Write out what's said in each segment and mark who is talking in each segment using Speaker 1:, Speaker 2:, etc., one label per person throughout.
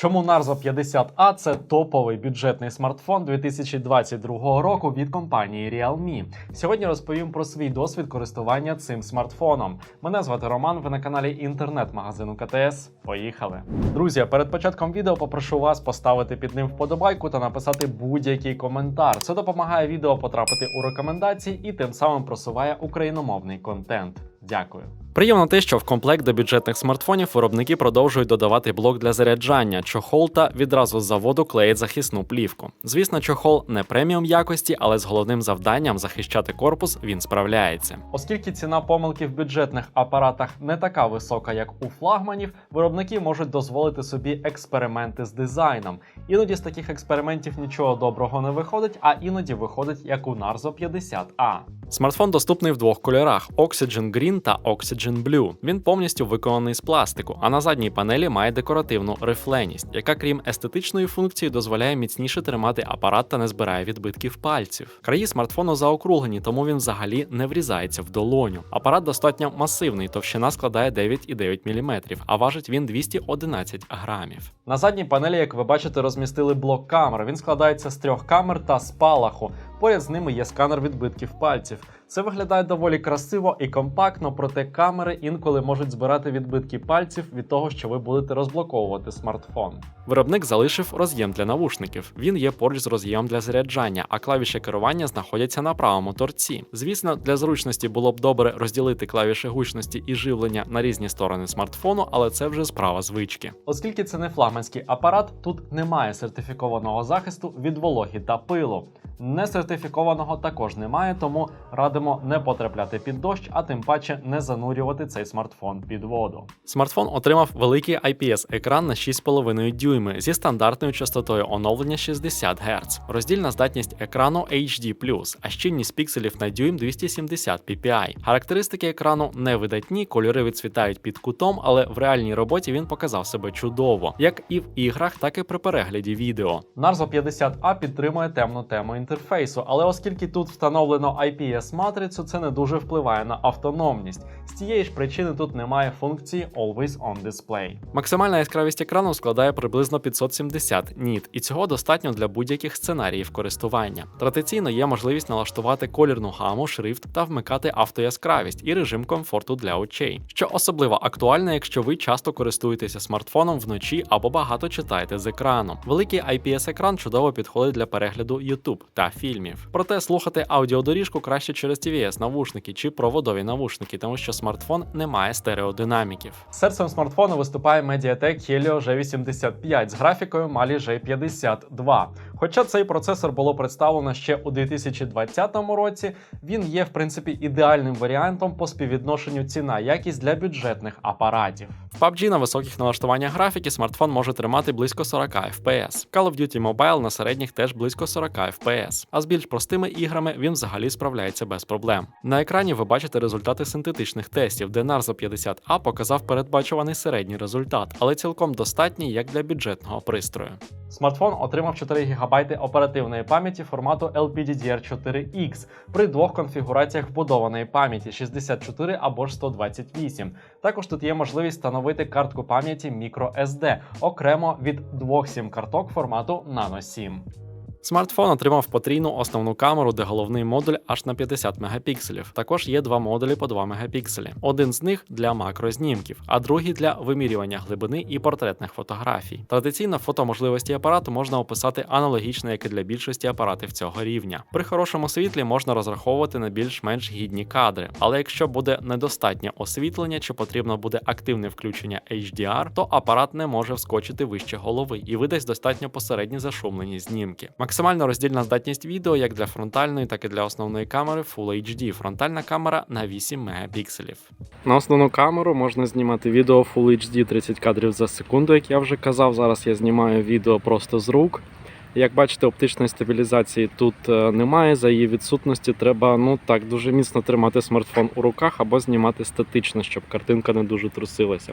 Speaker 1: Чому Narzo 50A це топовий бюджетний смартфон 2022 року від компанії Realme? Сьогодні розповім про свій досвід користування цим смартфоном. Мене звати Роман. Ви на каналі інтернет-магазину КТС. Поїхали! Друзі, перед початком відео попрошу вас поставити під ним вподобайку та написати будь-який коментар. Це допомагає відео потрапити у рекомендації і тим самим просуває україномовний контент. Дякую. Приємно те, що в комплект до бюджетних смартфонів виробники продовжують додавати блок для заряджання, чохол та відразу з заводу клеїть захисну плівку. Звісно, чохол не преміум якості, але з головним завданням захищати корпус він справляється. Оскільки ціна помилки в бюджетних апаратах не така висока, як у флагманів, виробники можуть дозволити собі експерименти з дизайном. Іноді з таких експериментів нічого доброго не виходить, а іноді виходить як у Narzo 50A. Смартфон доступний в двох кольорах: Oxygen Green та Oxygen Blue. Він повністю виконаний з пластику, а на задній панелі має декоративну рифленість, яка, крім естетичної функції, дозволяє міцніше тримати апарат та не збирає відбитків пальців. Краї смартфону заокруглені, тому він взагалі не врізається в долоню. Апарат достатньо масивний, товщина складає 9,9 мм, а важить він 211 грамів. На задній панелі, як ви бачите, розмістили блок камер. Він складається з трьох камер та спалаху. Поряд з ними є сканер відбитків пальців. Це виглядає доволі красиво і компактно, проте камери інколи можуть збирати відбитки пальців від того, що ви будете розблоковувати смартфон. Виробник залишив роз'єм для навушників. Він є поруч з роз'ємом для заряджання, а клавіші керування знаходяться на правому торці. Звісно, для зручності було б добре розділити клавіші гучності і живлення на різні сторони смартфону, але це вже справа звички. Оскільки це не флагманський апарат, тут немає сертифікованого захисту від вологи та пилу. Несертифікованого також немає, тому радимо не потрапляти під дощ, а тим паче не занурювати цей смартфон під воду. Смартфон отримав великий IPS-екран на 6,5 дюйми зі стандартною частотою оновлення 60 Гц, роздільна здатність екрану HD+, а щільність пікселів на дюйм 270 ppi. Характеристики екрану не видатні, кольори відцвітають під кутом, але в реальній роботі він показав себе чудово, як і в іграх, так і при перегляді відео. Narzo 50A підтримує темну тему інтерфейсу, але оскільки тут встановлено IPS-матрицю, це не дуже впливає на автономність. З цієї ж причини тут немає функції Always On Display. Максимальна яскравість екрану складає приблизно 570 ніт, і цього достатньо для будь-яких сценаріїв користування. Традиційно є можливість налаштувати колірну гаму, шрифт та вмикати автояскравість і режим комфорту для очей, що особливо актуально, якщо ви часто користуєтеся смартфоном вночі або багато читаєте з екрану. Великий IPS-екран чудово підходить для перегляду YouTube та фільмів. Проте слухати аудіодоріжку краще через TVS навушники чи проводові навушники, тому що смартфон не має стереодинаміків. Серцем смартфону виступає Mediatek Helio G85 з графікою Mali G52. Хоча цей процесор було представлено ще у 2020 році, він є в принципі ідеальним варіантом по співвідношенню ціна якість для бюджетних апаратів. В PUBG на високих налаштуваннях графіки смартфон може тримати близько 40 FPS. Call of Duty Mobile на середніх теж близько 40 FPS. А з більш простими іграми він взагалі справляється без проблем. На екрані ви бачите результати синтетичних тестів, де Narzo 50A показав передбачуваний середній результат, але цілком достатній як для бюджетного пристрою. Смартфон отримав 4 ГБ оперативної пам'яті формату LPDDR4X при двох конфігураціях вбудованої пам'яті 64 або ж 128. Також тут є можливість встановити картку пам'яті microSD окремо від двох сім-карток формату Nano SIM. Смартфон отримав потрійну основну камеру, де головний модуль аж на 50 мегапікселів. Також є два модулі по 2 мегапікселі. Один з них для макрознімків, а другий для вимірювання глибини і портретних фотографій. Традиційно фотоможливості апарату можна описати аналогічно, як і для більшості апаратів цього рівня. При хорошому світлі можна розраховувати на більш-менш гідні кадри, але якщо буде недостатнє освітлення чи потрібно буде активне включення HDR, то апарат не може вскочити вище голови і видасть достатньо посередні зашумлені знімки. Максимальна роздільна здатність відео як для фронтальної, так і для основної камери Full HD. Фронтальна камера на 8 мегапікселів. На основну камеру можна знімати відео Full HD 30 кадрів за секунду, як я вже казав. Зараз я знімаю відео просто з рук. Як бачите, оптичної стабілізації тут е, немає. За її відсутності треба ну так дуже міцно тримати смартфон у руках або знімати статично, щоб картинка не дуже трусилася.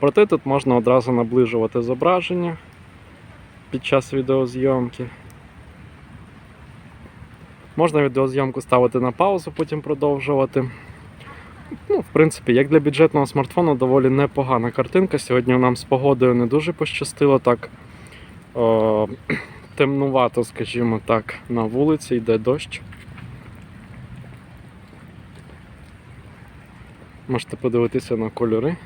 Speaker 1: Проте тут можна одразу наближувати зображення під час відеозйомки. Можна відеозйомку ставити на паузу, потім продовжувати. Ну, в принципі, як для бюджетного смартфону, доволі непогана картинка. Сьогодні нам з погодою не дуже пощастило так. О, темнувато, скажімо так, на вулиці йде дощ. Можете подивитися на кольори.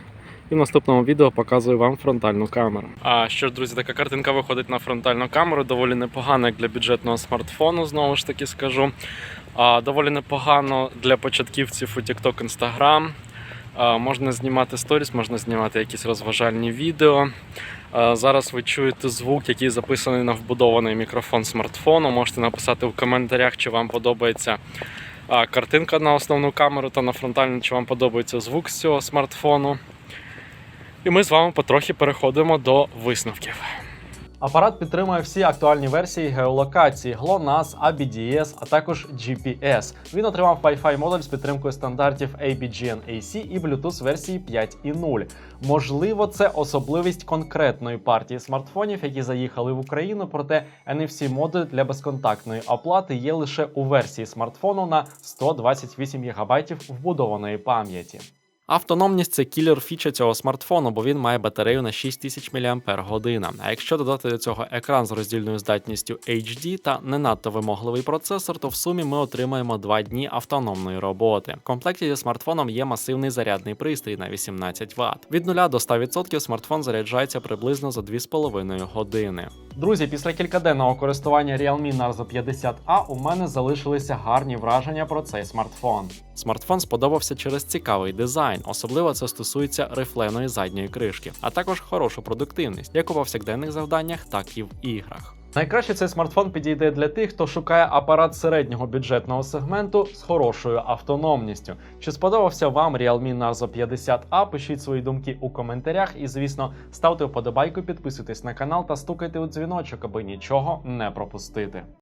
Speaker 1: І в наступному відео показую вам фронтальну камеру. А що ж, друзі, така картинка виходить на фронтальну камеру. Доволі непогана як для бюджетного смартфону, знову ж таки скажу. А, доволі непогано для початківців у TikTok, Instagram. А, можна знімати сторіс, можна знімати якісь розважальні відео. А, зараз ви чуєте звук, який записаний на вбудований мікрофон смартфону. Можете написати в коментарях, чи вам подобається картинка на основну камеру та на фронтальну, чи вам подобається звук з цього смартфону. І ми з вами потрохи переходимо до висновків. Апарат підтримує всі актуальні версії геолокації GLONASS, ABDS, а також GPS. Він отримав Wi-Fi модуль з підтримкою стандартів ABGN-AC і Bluetooth версії 5.0. Можливо, це особливість конкретної партії смартфонів, які заїхали в Україну, проте NFC модуль для безконтактної оплати є лише у версії смартфону на 128 ГБ вбудованої пам'яті. Автономність це кілер фіча цього смартфону, бо він має батарею на 6000 мАч. А якщо додати до цього екран з роздільною здатністю HD та не надто вимогливий процесор, то в сумі ми отримаємо 2 дні автономної роботи. В комплекті зі смартфоном є масивний зарядний пристрій на 18 Вт. Від 0 до 100% смартфон заряджається приблизно за 2,5 години. Друзі, після кількаденного користування Realme Narzo 50A у мене залишилися гарні враження про цей смартфон. Смартфон сподобався через цікавий дизайн, особливо це стосується рифленої задньої кришки, а також хорошу продуктивність, як у повсякденних завданнях, так і в іграх. Найкраще цей смартфон підійде для тих, хто шукає апарат середнього бюджетного сегменту з хорошою автономністю. Чи сподобався вам Realme Narzo 50A? Пишіть свої думки у коментарях і, звісно, ставте вподобайку, підписуйтесь на канал та стукайте у дзвіночок, аби нічого не пропустити.